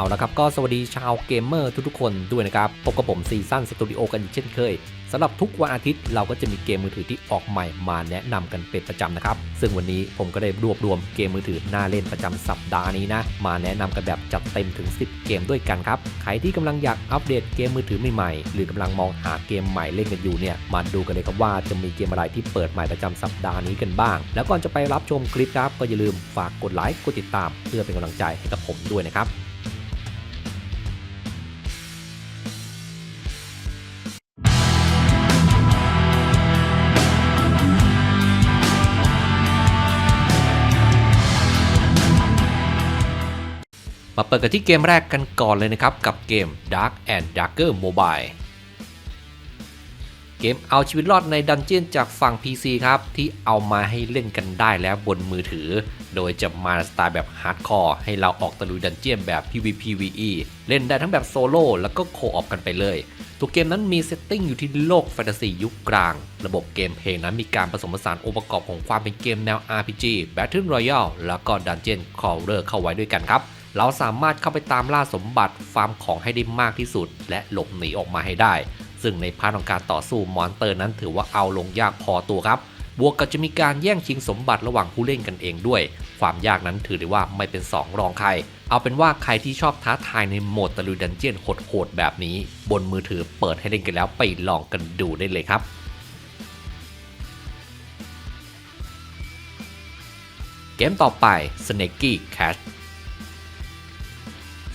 เอาละครับก็สวัสดีชาวเกมเมอร์ทุกๆคนด้วยนะครับพบกับผมซีซั่นสตูดิโอกันอีกเช่นเคยสำหรับทุกวันอาทิตย์เราก็จะมีเกมมือถือที่ออกใหม่มาแนะนำกันเป็นประจำนะครับ ซึ่งวันนี้ผมก็ได้รวบรวมเกมมือถือน่าเล่นประจำสัปดาห์นี้นะ มาแนะนำกันแบบจัดเต็มถึง 10 เกมด้วยกันครับ ใครที่กำลังอยากอัปเดตเกมมือถือใหม่ๆ หรือกำลังมองหาเกมใหม่เล่นกันอยู่เนี่ย มาดูกันเลยครับว่าจะมีเกมอะไรที่เปิดใหม่ประจำสัปดาห์นี้กันบ้าง แล้วก่อนจะไปรับชมคลิปครับก็อย่าลืมฝากกดไลค์กดติดตาม เพื่อเป็นกำลังใจให้กับผมด้วยนะครับ มาเปิดกันที่เกมแรกกันก่อนเลยนะครับ กับเกม Dark and Darker Mobile เกมเอาชีวิตรอดในดันเจียนจากฝั่ง PC ครับ ที่เอามาให้เล่นกันได้แล้วบนมือถือ โดยจะมาสไตล์แบบฮาร์ดคอร์ให้เราออกตะลุยดันเจียนแบบ PVPVE เล่นได้ทั้งแบบโซโล่แล้วก็โคออปกันไปเลย ตัวเกมนั้นมีเซตติ้งอยู่ที่โลกแฟนตาซียุคกลาง ระบบเกมเพลงนั้นมีการผสมผสานองค์ประกอบของความเป็นเกมแนว RPG Battle Royale แล้วก็ Dungeon Crawler เข้าไว้ด้วยกันครับ เราสามารถเข้าไปตามล่าสมบัติฟาร์มของให้ได้มากที่สุด และหลบหนีออกมาให้ได้ ซึ่งในพาร์ทของการต่อสู้มอนเตอร์นั้นถือว่าเอาลงยากพอตัวครับ บวกกับจะมีการแย่งชิงสมบัติระหว่างผู้เล่นกันเองด้วย ความยากนั้นถือได้ว่าไม่เป็น2รองใคร เอาเป็นว่าใครที่ชอบท้าทายในโหมดตะลุยดันเจียนโหดๆแบบนี้ บนมือถือเปิดให้เล่นกันแล้วไปลองกันดูได้เลยครับเกมต่อไป Snaky Cash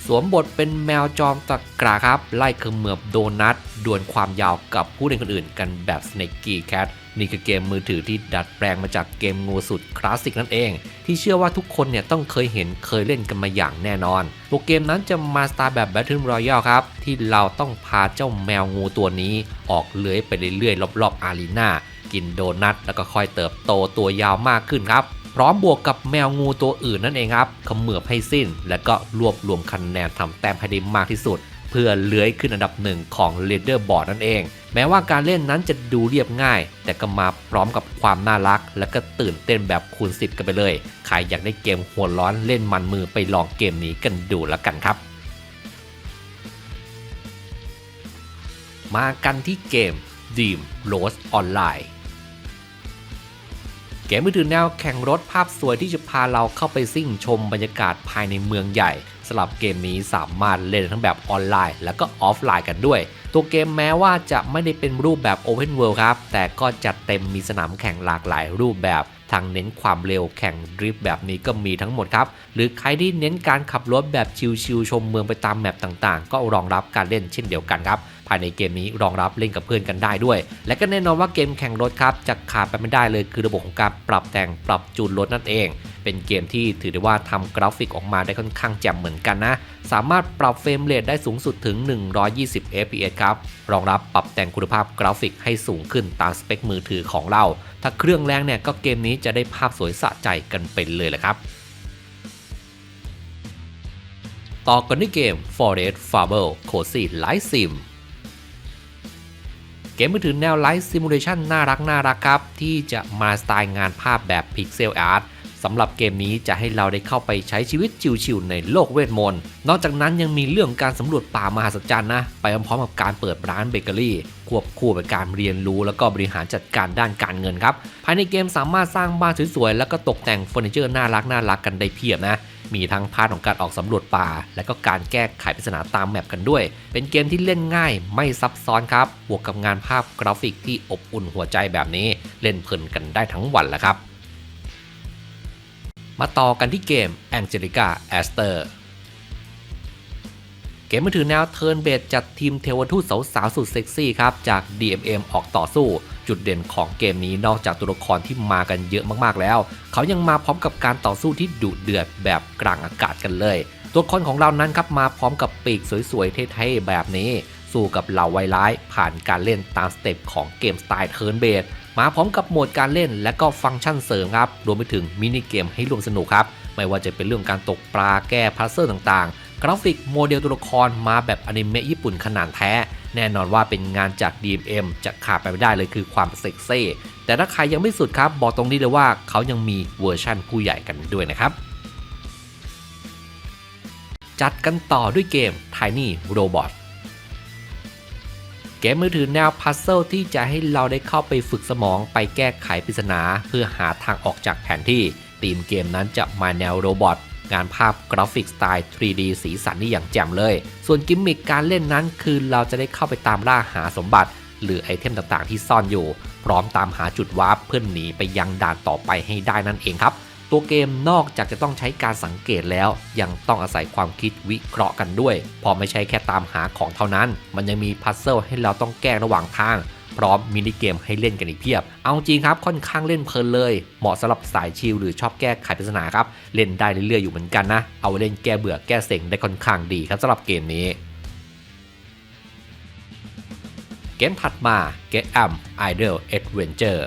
สวมบทเป็นแมวจอมตะกราครับ ไล่เขมือบโดนัทดวลความยาวกับผู้เล่นคนอื่นกันแบบ Snaky Cat นี่คือเกมมือถือที่ดัดแปลงมาจากเกมงูสุดคลาสสิกนั่นเอง ที่เชื่อว่าทุกคนเนี่ยต้องเคยเห็นเคยเล่นกันมาอย่างแน่นอน ตัวเกมนั้นจะมาสไตล์แบบ Battle Royale ครับ ที่เราต้องพาเจ้าแมวงูตัวนี้ ออกเลื้อยไปเรื่อยๆรอบๆอารีนากินโดนัทแล้วก็ค่อยเติบโตตัวยาวมากขึ้นครับ พร้อมบวกกับแมวงูตัวอื่นนั่นเองครับขมือบให้สิ้น และก็รวบรวมคะแนนทำแต้มให้ได้มากที่สุด เพื่อเลื้อยขึ้นอันดับหนึ่งของ Leader Board นั่นเอง แม้ว่าการเล่นนั้นจะดูเรียบง่าย แต่ก็มาพร้อมกับความน่ารัก และก็ตื่นเต้นแบบคูณ10กันไปเลย ใครอยากได้เกมหัวร้อนเล่นมันมือไปลองเกมนี้กันดูแล้วกันครับมากันที่เกม Dream Rose Online เกมมือถือแนวแข่งรถภาพสวยที่จะพาเราเข้าไปซิ่งชมบรรยากาศภายในเมืองใหญ่สำหรับเกมนี้สามารถเล่นทั้งแบบออนไลน์ และก็ออฟไลน์กันด้วย ตัวเกมแม้ว่าจะไม่ได้เป็นรูปแบบ Open World ครับ แต่ก็จัดเต็มมีสนามแข่งหลากหลายรูปแบบทางเน้นความเร็วแข่งดริฟต์แบบนี้ก็มีทั้งหมดครับ หรือใครที่เน้นการขับรถแบบชิลๆชมเมืองไปตามแมปต่างๆ ก็รองรับการเล่นเช่นเดียวกันครับ ภายในเกมนี้รองรับเล่นกับเพื่อนกันได้ด้วย และก็แน่นอนว่าเกมแข่งรถครับจะขาดไปไม่ได้เลยคือระบบของการปรับแต่งปรับจูนรถนั่นเอง เป็นเกมที่ถือได้ว่าทำกราฟิกออกมาได้ค่อนข้างแจ่มเหมือนกันนะ สามารถปรับเฟรมเรทได้สูงสุดถึง 120 fps ครับ รองรับปรับแต่งคุณภาพกราฟิกให้สูงขึ้นตามสเปคมือถือของเรา ถ้าเครื่องแรงเนี่ยก็เกมนี้จะได้ภาพสวยสะใจกันเป็นเลยแหละครับต่อกันด้วยเกม Forest Fable Cozy Light Sim เกมมือถือแนวไลฟ์ซิมูเลชันน่ารักน่ารักครับ ที่จะมาสไตล์งานภาพแบบพิกเซลอาร์ต สำหรับเกมนี้จะให้เราได้เข้าไปใช้ชีวิตชิวๆในโลกเวทมนต์ นอกจากนั้นยังมีเรื่องการสำรวจป่ามหัศจรรย์นะ ไปพร้อมๆกับการเปิดร้านเบเกอรี่ควบคู่ไปการเรียนรู้แล้วก็บริหารจัดการด้านการเงินครับ ภายในเกมสามารถสร้างบ้านสวยๆแล้วก็ตกแต่งเฟอร์นิเจอร์น่ารักน่ารักกันได้เพียบนะมีทั้งพาร์ทของการออกสำรวจป่า และก็การแก้ไขปริศนาตามแมปกันด้วย เป็นเกมที่เล่นง่ายไม่ซับซ้อนครับ บวกกับงานภาพกราฟิกที่อบอุ่นหัวใจแบบนี้ เล่นเพลินกันได้ทั้งวันแหละครับ มาต่อกันที่เกม Angelica Aster เกมมือถือแนวเทิร์นเบสจัดทีมเทวทูตสาวๆสุดเซ็กซี่ครับ จาก DMM ออกต่อสู้จุดเด่นของเกมนี้นอกจากตัวละครที่มากันเยอะมากๆแล้ว เขายังมาพร้อมกับการต่อสู้ที่ดุเดือดแบบกลางอากาศกันเลย ตัวละครของเรานั้นครับมาพร้อมกับปีกสวยๆเท่ๆแบบนี้ สู้กับเหล่าไวร้ายผ่านการเล่นตามสเต็ปของเกมสไตล์เทิร์นเบส มาพร้อมกับโหมดการเล่นและก็ฟังก์ชันเสริมครับ รวมไปถึงมินิเกมให้ร่วมสนุกครับ ไม่ว่าจะเป็นเรื่องการตกปลาแก้พัซเซอร์ต่างๆ กราฟิกโมเดลตัวละครมาแบบอนิเมะญี่ปุ่นขนาดแท้ แน่นอนว่าเป็นงานจาก DMM จะขาดไปไม่ได้เลยคือความเซ็กซี่แต่ถ้าใครยังไม่สุดครับ บอกตรงนี้เลยว่าเขายังมีเวอร์ชั่นผู้ใหญ่กันด้วยนะครับจัดกันต่อด้วยเกม Tiny Robot กมมือถือแนวพัซเซิลที่จะให้เราได้เข้าไปฝึกสมองไปแก้ไขปริศนา เพื่อหาทางออกจากแผนที่ธีมเกมนั้นจะมาแนวโรบอทงานภาพกราฟิกสไตล์ 3D สีสันนี่อย่างแจ่มเลย ส่วนกิมมิคการเล่นนั้นคือเราจะได้เข้าไปตามล่าหาสมบัติ หรือไอเทมต่างๆที่ซ่อนอยู่ พร้อมตามหาจุดวาร์ปเพื่อหนีไปยังด่านต่อไปให้ได้นั่นเองครับ ตัวเกมนอกจากจะต้องใช้การสังเกตแล้ว ยังต้องอาศัยความคิดวิเคราะห์กันด้วย พอไม่ใช่แค่ตามหาของเท่านั้น มันยังมีพัซเซิลให้เราต้องแก้ระหว่างทาง พร้อมมินิเกมให้เล่นกันอีกเพียบ เอาจริงครับค่อนข้างเล่นเพลินเลย เหมาะสำหรับสายชิลหรือชอบแก้ไขปริศนาครับ เล่นได้เรื่อยๆอยู่เหมือนกันนะ เอาไว้เล่นแก้เบื่อแก้เซ็งได้ค่อนข้างดีครับสำหรับเกมนี้เกมถัดมา Get Am Idle Adventure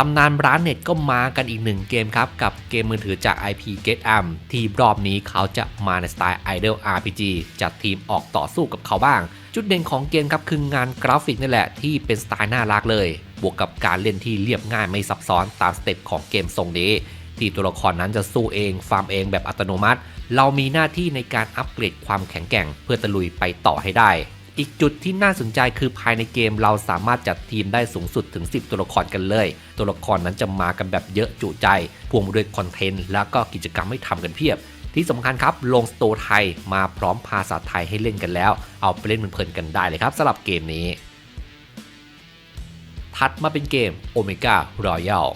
ตำนานร้านเน็ตก็มากันอีกหนึ่งเกมครับ กับเกมมือถือจาก IP Get Am ที่รอบนี้เขาจะมาในสไตล์ Idle RPG จัดทีมออกต่อสู้กับเขาบ้าง จุดเด่นของเกมครับคืองานกราฟิกนี่แหละที่เป็นสไตล์น่ารักเลย บวกกับการเล่นที่เรียบง่ายไม่ซับซ้อนตามสเต็ปของเกมทรงนี้ ที่ตัวละครนั้นจะสู้เอง ฟาร์มเองแบบอัตโนมัติ เรามีหน้าที่ในการอัปเกรดความแข็งแกร่ง เพื่อตะลุยไปต่อให้ได้ อีกจุดที่น่าสนใจคือภายในเกมเราสามารถจัดทีมได้สูงสุดถึง 10 ตัวละครกันเลย ตัวละครนั้นจะมากันแบบเยอะจุใจพ่วงด้วยคอนเทนต์แล้วก็กิจกรรมให้ทำกันเพียบ ที่สำคัญครับลงสโตร์ไทยมาพร้อมภาษาไทยให้เล่นกันแล้ว เอาไปเล่นเพลินๆกันได้เลยครับสำหรับเกมนี้ ถัดมาเป็นเกม Omega Royal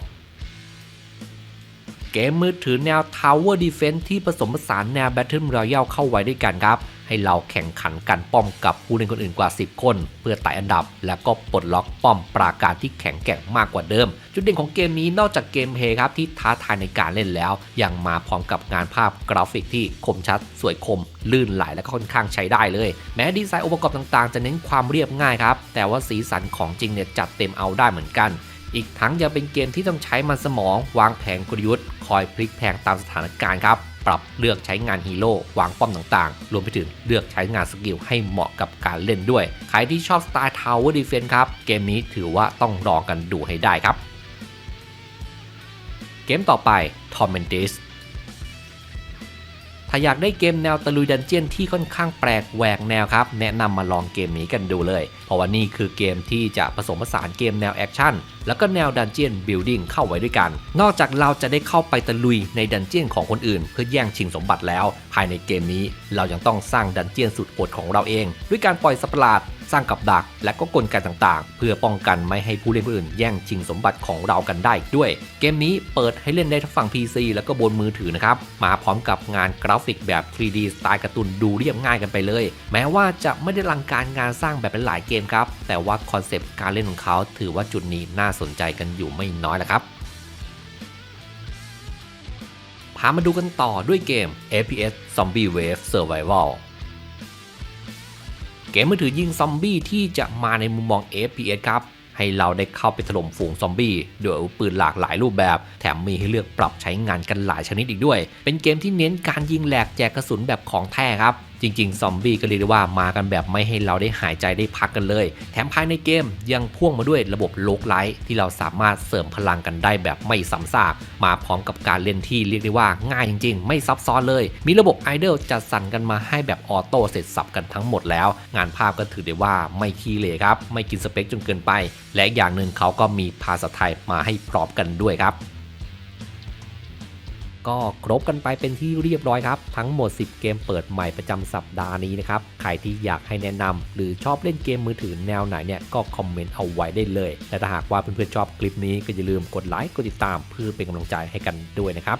เกมมือถือแนว Tower Defense ที่ผสมผสานแนว Battle Royale เข้าไว้ด้วยกันครับ ให้เราแข่งขันกันป้อมกับผู้เล่นคนอื่นกว่า 10 คน เพื่อไต่อันดับ แล้วก็ปลดล็อกป้อมปราการที่แข็งแกร่งมากกว่าเดิม จุดเด่นของเกมนี้นอกจากเกมเพย์ครับที่ท้าทายในการเล่นแล้ว ยังมาพร้อมกับงานภาพกราฟิกที่คมชัด สวยคม ลื่นไหลและก็ค่อนข้างใช้ได้เลย แม้ดีไซน์องค์ประกอบต่างๆ จะเน้นความเรียบง่ายครับแต่ว่าสีสันของจริงเนี่ยจัดเต็มเอาได้เหมือนกันอีกทั้งยังเป็นเกมที่ต้องใช้มันสมอง วางแผนกลยุทธ์ คอยพลิกแพงตามสถานการณ์ครับ ปรับเลือกใช้งานฮีโร่วางป้อมต่างๆ รวมไปถึงเลือกใช้งานสกิลให้เหมาะกับการเล่นด้วย ใครที่ชอบสไตล์ Tower Defense ครับ เกมนี้ถือว่าต้องรองกันดูให้ได้ครับ เกมต่อไป Tormentis ถ้าอยากได้เกมแนวตะลุยดันเจียนที่ค่อนข้างแปลกแหวกแนวครับ แนะนำมาลองเกมนี้กันดูเลย เพราะว่านี่คือเกมที่จะผสมผสานเกมแนวแอคชั่นแล้วก็แนวดันเจียนบิลดิ้งเข้าไว้ด้วยกัน นอกจากเราจะได้เข้าไปตะลุยในดันเจียนของคนอื่น เพื่อแย่งชิงสมบัติแล้ว ภายในเกมนี้เรายังต้องสร้างดันเจียนสุดโหดของเราเอง ด้วยการปล่อยสัตว์ปหลาด สร้างกับดัก และก็กลไกต่างๆ เพื่อป้องกันไม่ให้ผู้เล่นคนอื่น แย่งชิงสมบัติของเรากันได้อีกด้วย เกมนี้เปิดให้เล่นได้ทั้งฝั่ง PC แล้วก็บนมือถือนะครับ มาพร้อมกับงานกราฟิกแบบ 3D สไตล์การ์ตูนดูเรียบง่ายกันไปเลย แม้ว่าจะไม่ได้ลังการงานสร้างแบบเป็นหลายเกมครับ แต่ว่าคอนเซปต์การเล่นของเขาถือว่าจุดนี้น่าสนใจกันอยู่ไม่น้อยแล้วครับพามาดูกันต่อด้วยเกม FPS Zombie Wave Survival เกมมือถือยิงซอมบี้ที่จะมาในมุมมอง FPS ครับให้เราได้เข้าไปถล่มฝูงซอมบี้ด้วยอาวุธปืนหลากหลายรูปแบบ แถมมีให้เลือกปรับใช้งานกันหลายชนิดอีกด้วย เป็นเกมที่เน้นการยิงแหลกแจกกระสุนแบบของแท้ครับ จริงๆ ซอมบี้ก็เรียกได้ว่ามากันแบบไม่ให้เราได้หายใจได้พักกันเลย แถมภายในเกมยังพ่วงมาด้วยระบบโลกไลท์ที่เราสามารถเสริมพลังกันได้แบบไม่ซ้ำซากมาพร้อมกับการเล่นที่เรียกได้ว่าง่ายจริง ๆ ไม่ซับซ้อนเลย มีระบบไอดอลจัดสรรกันมาให้แบบออโต้เสร็จสับกันทั้งหมดแล้ว งานภาพก็ถือได้ว่าไม่ขี้เหร่ครับ ไม่กินสเปคจนเกินไป และอย่างหนึ่งเขาก็มีภาษาไทยมาให้พร้อมกันด้วยครับ ก็ครบกันไปเป็นที่เรียบร้อยครับ ทั้งหมด 10 เกมเปิดใหม่ประจำสัปดาห์นี้นะครับ ใครที่อยากให้แนะนำหรือชอบเล่นเกมมือถือแนวไหนเนี่ยก็คอมเมนต์เอาไว้ได้เลยและถ้าหากว่าเพื่อนๆชอบคลิปนี้ก็อย่าลืมกดไลค์กดติดตามเพื่อเป็นกำลังใจให้กันด้วยนะครับ